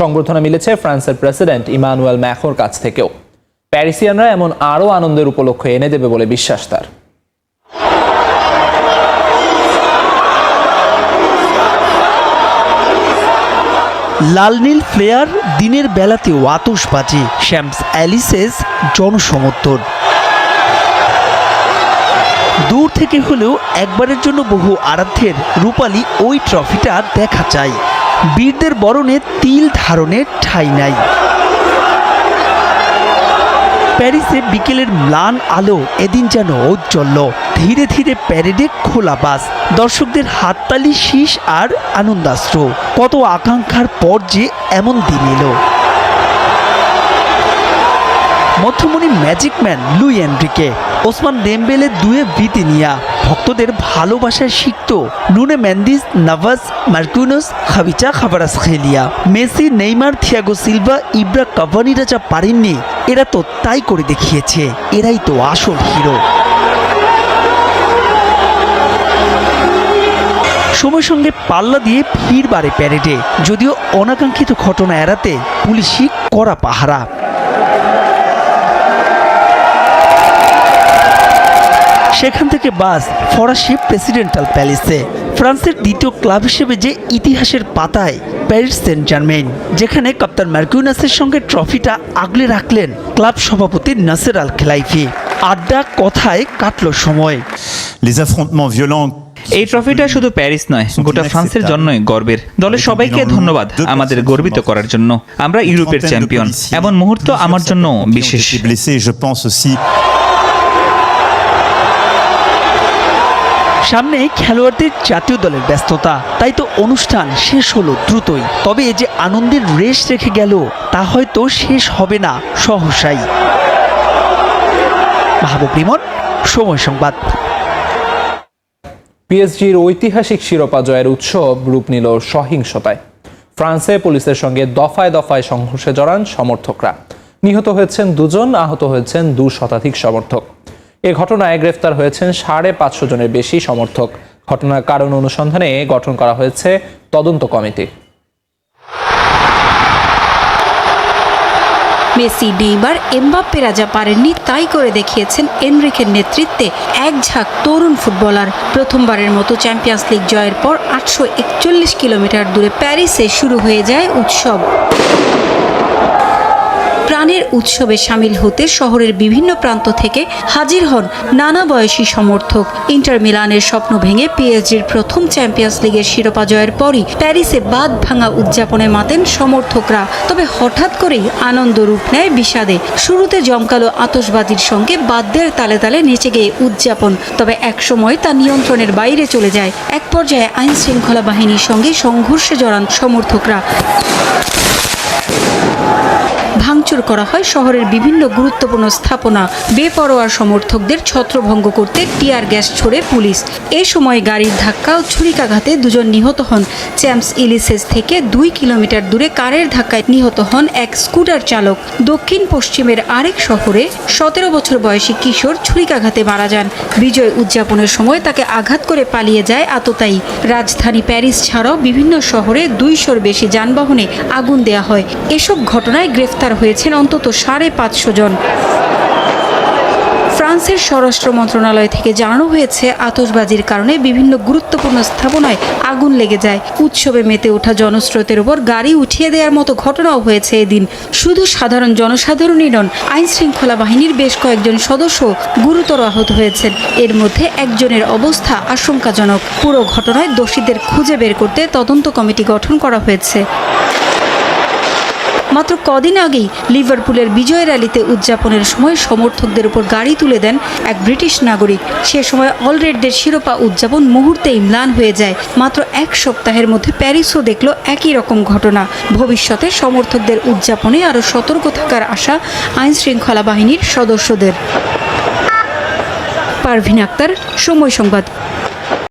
সংবর্ধনা মিলেছে ফ্রান্সের প্রেসিডেন্ট ইমানুয়েল ম্যাখোর কাছ থেকেও। প্যারিসিয়ানরা এমন আরও আনন্দের উপলক্ষ এনে দেবে বলে বিশ্বাস তার। লাল নীল ফ্লেয়ার দিনের বেলাতেও আতসবাজি শ্যামস অ্যালিসেস জনসমর্থন। দূর থেকে হলেও একবারের জন্য বহু আরাধ্যের রূপালী ওই ট্রফিটা দেখা চাই বীরদের বরণে তিল ধারণের ঠাঁই নাই। প্যারিসে বিকেলের ম্লান আলো এদিন যেন ঔজ্জ্বল্য। ধীরে ধীরে প্যারেডে খোলা বাস, দর্শকদের হাততালি, শীষ আর আনন্দাস্ত্র কত আকাঙ্ক্ষার পর যে এমন দিন এলো। মধ্যমণি magic man Luis Enrique Ousmane Dembele Doué Vitinha ভক্তদের ভালোবাসায় শিখত Nuno Mendes Navas Marquinhos Khvicha, Kvaratskhelia. Messi, Neymar, Thiago Silva, Ibra কাভানিরা যা পারেননি, এরা তো তাই করে দেখিয়েছে, এরাই তো আসল হিরো। সময়ের সঙ্গে পাল্লা দিয়ে ভিড় বাড়ে প্যারেডে, যদিও অনাকাঙ্ক্ষিত ঘটনা এড়াতে পুলিশি কড়া পাহারা। সেখান থেকে বাস ফরাসি প্রেসিডেন্টাল প্যালেসে ফ্রান্সের দ্বিতীয় ক্লাব হিসেবে যে ইতিহাসের পাতায় প্যারিস সেন্ট জার্মেইন যেখানে কাপ্তান মার্কিউনাসের সঙ্গে ট্রফিটা আগলে রাখলেন ক্লাব সভাপতি নাসের আল খেলাইফি। আড্ডা কথায় কাটল সময়। এই ট্রফিটা শুধু প্যারিস নয় গোটা ফ্রান্সের জন্যই গর্বের। দলের সবাইকে ধন্যবাদ আমাদের গর্বিত করার জন্য। আমরা ইউরোপের চ্যাম্পিয়ন এমন মুহূর্ত আমার জন্য বিশেষ। Blessé je pense aussi সামনে খেলোয়াড়দের জাতীয় দলের ব্যস্ততা। তাই তো অনুষ্ঠান শেষ হলো দ্রুতই। তবে যে আনন্দের রেশ রেখে গেল, তা হয়তো শেষ হবে না, সহসাই। মাহবুব রিমন, সময় সংবাদ। পিএসজির ঐতিহাসিক শিরোপা জয়ের উৎসব রূপ নিল সহিংসতায়। ফ্রান্সে পুলিশের সঙ্গে দফায় দফায় সংঘর্ষে জড়ান সমর্থকরা। নিহত হয়েছেন দুজন, আহত হয়েছেন দু শতাধিক সমর্থক। এ ঘটনায় গ্রেফতার হয়েছেন সাড়ে পাঁচশো জনের বেশি সমর্থক। ঘটনার কারণ অনুসন্ধানে গঠন করা হয়েছে তদন্ত কমিটি। মেসি, নেইমার এমবাপ্পেরা যা পারেননি, তাই করে দেখিয়েছেন এনরিকের নেতৃত্বে এক ঝাঁক তরুণ ফুটবলার। প্রথমবারের মতো চ্যাম্পিয়ন্স লিগ জয়ের পর আটশো একচল্লিশ কিলোমিটার দূরে প্যারিসে শুরু হয়ে যায় উৎসব। প্রাণের উৎসবে সামিল হতে শহরের বিভিন্ন প্রান্ত থেকে হাজির হন নানা বয়সী সমর্থক। ইন্টার মিলানের স্বপ্ন ভেঙে পিএসজির প্রথম চ্যাম্পিয়ন্স লিগের শিরোপা জয়ের পরই প্যারিসে বাদ ভাঙা উদযাপনে মাতেন সমর্থকরা। তবে হঠাৎ করেই আনন্দ রূপ নেয় বিষাদে। শুরুতে জমকালো আতশবাজির সঙ্গে বাদ্যের তালে তালে নেচে গিয়ে উদযাপন। তবে একসময় তা নিয়ন্ত্রণের বাইরে চলে যায়। এক পর্যায়ে আইন শৃঙ্খলা বাহিনীর সঙ্গে সংঘর্ষে জড়ান সমর্থকরা। ভাঙচুর করা হয় শহরের বিভিন্ন গুরুত্বপূর্ণ স্থাপনা। বেপরোয়া সমর্থকদের ছত্রভঙ্গ করতে টিয়ার গ্যাস ছড়ে পুলিশ। এ সময় গাড়ির ধাক্কা ও ছুরিকাঘাতে দুজন নিহত হন। চ্যাম্পস ইলিসেস থেকে দুই কিলোমিটার দূরে কারের ধাক্কায় নিহত হন এক স্কুটার চালক। দক্ষিণ পশ্চিমের আরেক শহরে সতেরো বছর বয়সী কিশোর ছুরিকাঘাতে মারা যান। বিজয় উদযাপনের সময় তাকে আঘাত করে পালিয়ে যায় আততায়ী। রাজধানী প্যারিস ছাড়াও বিভিন্ন শহরে দুইশোর বেশি যানবাহনে আগুন দেয়া হয়। এসব ঘটনায় গ্রেফতার হয়েছেন অন্তত সাড়ে পাঁচশো জন। ফ্রান্সের স্বরাষ্ট্র মন্ত্রণালয় থেকে জানানো হয়েছে, আতশবাজির কারণে বিভিন্ন গুরুত্বপূর্ণ স্থাপনায় আগুন লেগে যায়। উৎসবে মেতে ওঠা জনস্রোতের ওপর গাড়ি উঠিয়ে দেওয়ার মতো ঘটনাও হয়েছে এদিন। শুধু সাধারণ জনসাধারণই নন আইন শৃঙ্খলা বাহিনীর বেশ কয়েকজন সদস্য গুরুতর আহত হয়েছেন। এর মধ্যে একজনের অবস্থা আশঙ্কাজনক। পুরো ঘটনায় দোষীদের খুঁজে বের করতে তদন্ত কমিটি গঠন করা হয়েছে। মাত্র কদিন আগেই লিভারপুলের বিজয় র্যালিতে উদযাপনের সময় সমর্থকদের উপর গাড়ি তুলে দেন এক ব্রিটিশ নাগরিক। সে সময় অলরেডদের শিরোপা উদযাপন মুহূর্তেই ম্লান হয়ে যায়। মাত্র এক সপ্তাহের মধ্যে প্যারিসও দেখল একই রকম ঘটনা। ভবিষ্যতে সমর্থকদের উদযাপনে আরও সতর্ক থাকার আশা আইন শৃঙ্খলা বাহিনীর সদস্যদের। পারভিন আক্তার, সময় সংবাদ।